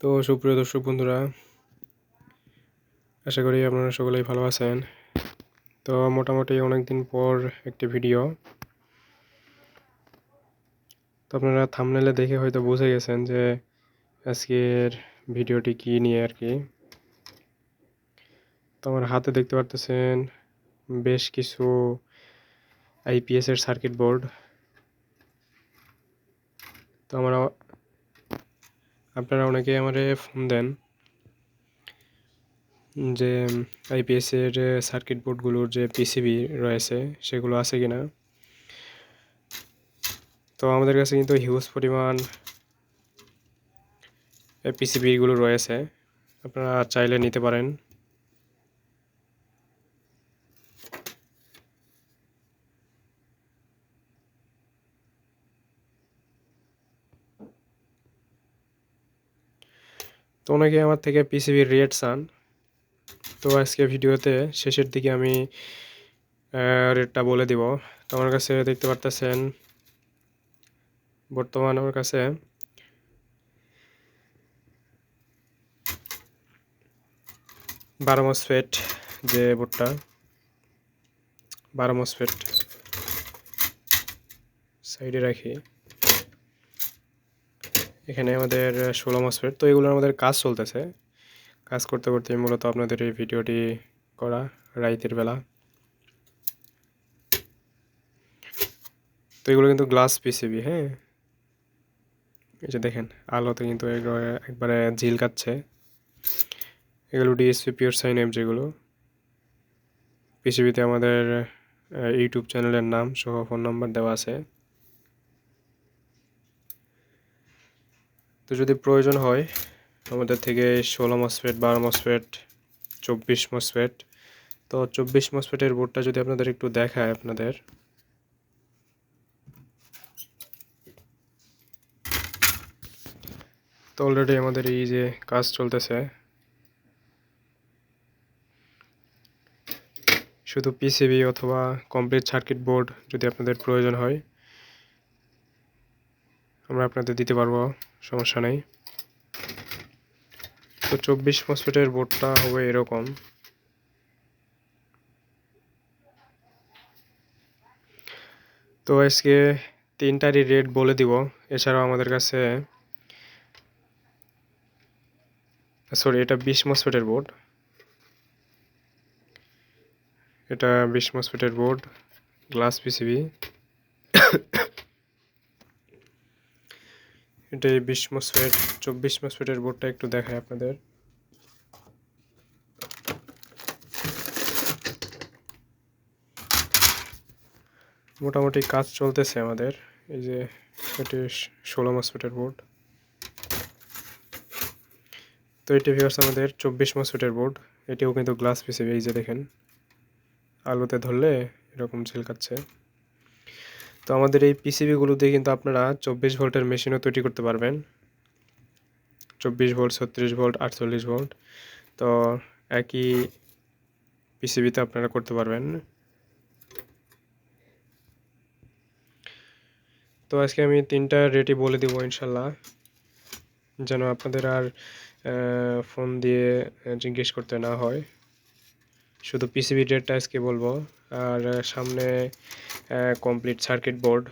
তো সুপ্রিয় দর্শক বন্ধুরা, আশা করি আপনারা সকলেই ভালো আছেন। তো মোটামুটি অনেক দিন পর একটি ভিডিও। তো আপনারা থামনেলে দেখে হয়তো বুঝে গেছেন যে আজকের ভিডিওটি কি নিয়ে আর কি। তো আমার হাতে দেখতে পারতেছেন বেশ কিছু আইপিএস এর সার্কিট বোর্ড। তো আমরা আপনারা অনেকেই আমারে ফোন দেন যে আইপিএস এর সার্কিট বোর্ডগুলোর যে পিসিবি রয়েছে, সেগুলো আছে কি না তো আমাদের কাছে কিন্তু হিউজ পরিমাণ পিসিবিগুলো রয়েছে। আপনারা চাইলে নিতে পারেন। তো অনেকে আমার থেকে পিসিবির রেট চান তো আজকে ভিডিওতে শেষের দিকে আমি রেটটা বলে দিব। তো আমার কাছে দেখতে পারতেছেন, বর্তমান আমার কাছে বারো মসফেট যে বোর্ডটা বারো মসফেট সাইডে রাখি। এখানে আমাদের ষোলো মসফেট তো এগুলো আমাদের কাজ চলতেছে। কাজ করতে করতে মূলত আপনাদের এই ভিডিওটি করা রাইতের বেলা। তো এগুলো কিন্তু গ্লাস পিসিবি হ্যাঁ? এই যে দেখেন, আলোতে কিন্তু এগুলো একবারে কাটছে। এগুলো ডিএসপি পিওর সাইন এফ যেগুলো। পিসিবিতে আমাদের ইউটিউব চ্যানেলের নাম সহ ফোন নাম্বার দেওয়া আছে। তো যদি প্রয়োজন হয়, আমাদের থেকে ষোলো মসফেট, বারো মসফেট, চব্বিশ মসফেট, তো চব্বিশ মসফেটের বোর্ডটা যদি আপনাদের একটু দেখায় আপনাদের। তো অলরেডি আমাদের এই যে কাজ চলতেছে। শুধু পিসিবি অথবা কমপ্লিট সার্কিট বোর্ড যদি আপনাদের প্রয়োজন হয় আমরা আপনাদের দিতে পারব, সমস্যা নেই। তো চব্বিশ মসফেটের বোর্ডটা হবে এরকম। তো আজকে তিনটারই রেট বলে দিব, এছাড়াও আমাদের কাছে, সরি, এটা বিশ মসফেটের বোর্ড। এটা বিশ মসফেটের বোর্ড, গ্লাস পিসিবি। এটা বিশ মসফেট, চব্বিশ মসফেটের বোর্ডটা একটু দেখায় আপনাদের। মোটামুটি কাজ চলতেছে আমাদের, এই যে এটি ষোলো মসফেটের বোর্ড। তো এটি ভিউয়ার্স আমাদের চব্বিশ মসফেটের বোর্ড, এটিও কিন্তু গ্লাস পিসিবি এই যে দেখেন। আলোতে ধরলে এরকম ঝিলকাচ্ছে। তো আমাদের এই পিসিবিগুলো দিয়ে কিন্তু আপনারা চব্বিশ ভোল্টের মেশিনও তৈরি করতে পারবেন। চব্বিশ ভোল্ট, ছত্রিশ ভোল্ট, আটচল্লিশ ভোল্ট। তো একই পিসিবিতে আপনারা করতে পারবেন। তো আজকে আমি তিনটা রেটই বলে দিব ইনশাল্লাহ। যেন আপনাদের আর ফোন দিয়ে জিজ্ঞেস করতে না হয়। শুধু পিসিবি রেটটা আজকে বলব। আর সামনে কমপ্লিট সার্কিট বোর্ড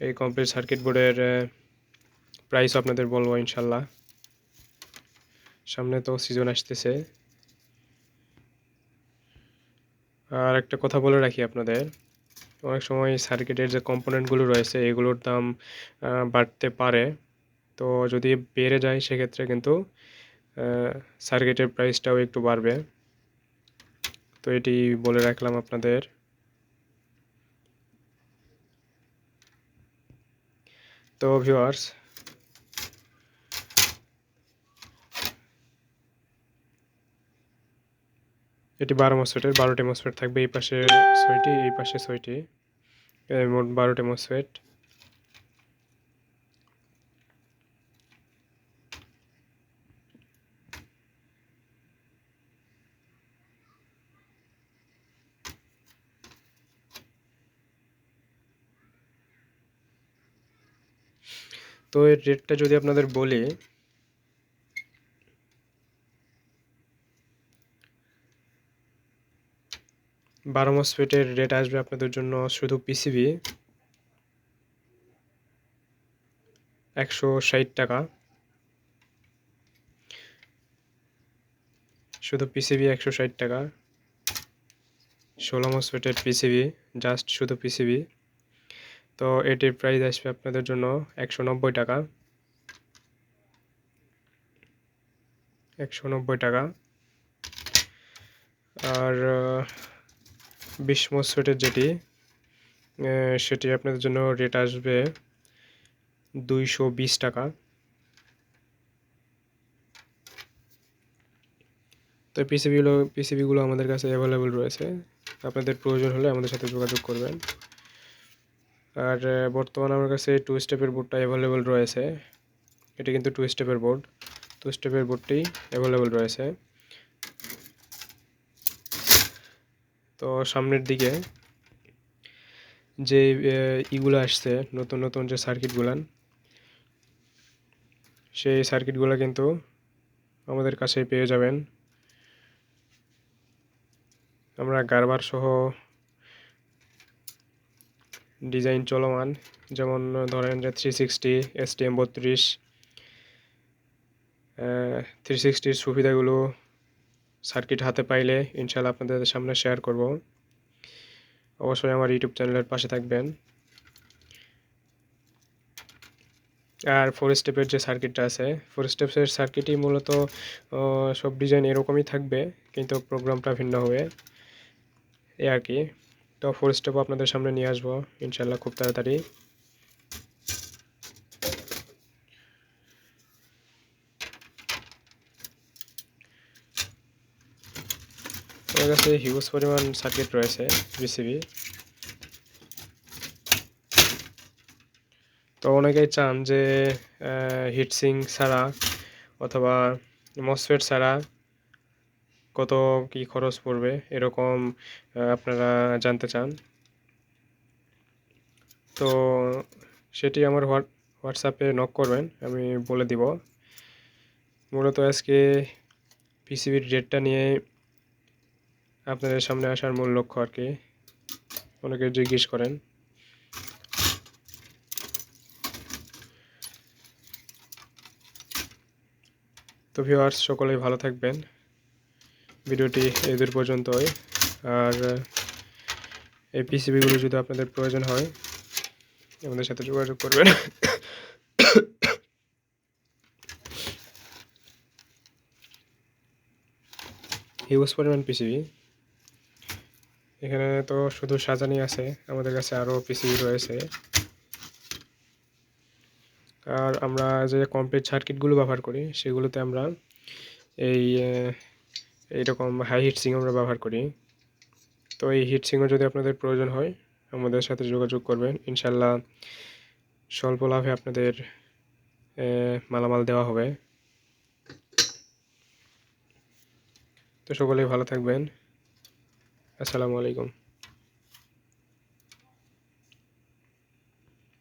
এই কমপ্লিট সার্কিট বোর্ডের প্রাইস আপনাদের বলব ইনশাল্লাহ। সামনে তো সিজন আসতেছে। আর একটা কথা বলে রাখি আপনাদের। অনেক সময় সার্কিটের যে কম্পোনেন্টগুলো রয়েছে, এগুলোর দাম বাড়তে পারে। তো যদি বেড়ে যায়, সেক্ষেত্রে কিন্তু সার্কিটের প্রাইসটাও একটু বাড়বে। তো এটি বলে রাখলাম আপনাদের। তো ভিউয়ার্স এটি বারো মসফেটের বারোটি মসফেট থাকবে এই পাশে ছয়টি, এই পাশে ছয়টি মোট বারোটি মসফেট তো এর রেটটা যদি আপনাদের বলি, বারো মসফেটের রেট আসবে আপনাদের জন্য শুধু পিসিবি একশো ষাট টাকা। শুধু পিসিবি একশো ষাট টাকা। ষোলো মসফেটের পিসিবি জাস্ট শুধু পিসিবি তো এটির প্রাইস আসবে আপনাদের জন্য একশো নব্বই টাকা। একশো নব্বই টাকা। আর বিশ মসফেটের যেটি সেটি আপনাদের জন্য রেট আসবে দুইশো বিশ টাকা। তো পিসিবিগুলো পিসিবিগুলো আমাদের কাছে অ্যাভেলেবল রয়েছে। আপনাদের প্রয়োজন হলে আমাদের সাথে যোগাযোগ করবেন। আর বর্তমানে আমার কাছে টু স্টেপের বোর্ডটা অ্যাভেলেবল রয়েছে। এটি কিন্তু টু স্টেপের বোর্ড টু স্টেপের বোর্ডটি অ্যাভেলেবল রয়েছে। তো সামনের দিকে যে ইগুলো আসছে, নতুন নতুন যে সার্কিটগুলান সেই সার্কিটগুলো কিন্তু আমাদের কাছে পেয়ে যাবেন। আমরা গারবার সহ ডিজাইন চলমান, যেমন ধরেন যে three sixty S T M বত্রিশ থ্রি সিক্সটির সুবিধাগুলো সার্কিট হাতে পাইলে ইনশাল্লাহ আপনাদের সামনে শেয়ার করব। অবশ্যই আমার ইউটিউব চ্যানেলের পাশে থাকবেন। আর ফোর স্টেপের যে সার্কিটটা আছে ফোর স্টেপসের সার্কিটই মূলত সব ডিজাইন এরকমই থাকবে, কিন্তু প্রোগ্রামটা ভিন্ন হবে। এ আর কি। তো ফোর স্টেপও আপনাদের সামনে নিয়ে আসব ইনশাল্লাহ খুব তাড়াতাড়ি। আমার কাছে হিউজ পরিমাণ সার্কিট রয়েছে বিসিবি তো অনেকেই চান যে হিটসিং ছাড়া অথবা মসফেট ছাড়া কত কি খরচ পড়বে, এরকম আপনারা জানতে চান। তো সেটি আমার হোয়াটসঅ্যাপে নক করবেন, আমি বলে দিব। মূলত আজকে পিসিবির রেটটা নিয়ে আপনাদের সামনে আসার মূল লক্ষ্য আর কি। অনেকে জিজ্ঞেস করেন। তো ভিউয়ার্স সকলেই ভালো থাকবেন। ভিডিওটি এদের পর্যন্তই। আর, এই পিসিবিগুলো যদি আপনাদের প্রয়োজন হয়, আমাদের সাথে যোগাযোগ করবেন। হিউজ পরিমাণ পিসিবি এখানে তো শুধু সাজানি আছে, আমাদের কাছে আরও পিসিবি রয়েছে। আর আমরা যে কমপ্লিট সার্কিটগুলো ব্যবহার করি, সেগুলোতে আমরা এই এইরকম হাই হিট হিটসিং আমরা ব্যবহার করি। তো এই হিট সিংও যদি আপনাদের প্রয়োজন হয়, আমাদের সাথে যোগাযোগ করবেন। ইনশাল্লাহ স্বল্প লাভে আপনাদের মালামাল দেওয়া হবে। তো সকলেই ভালো থাকবেন। আসসালামু আলাইকুম।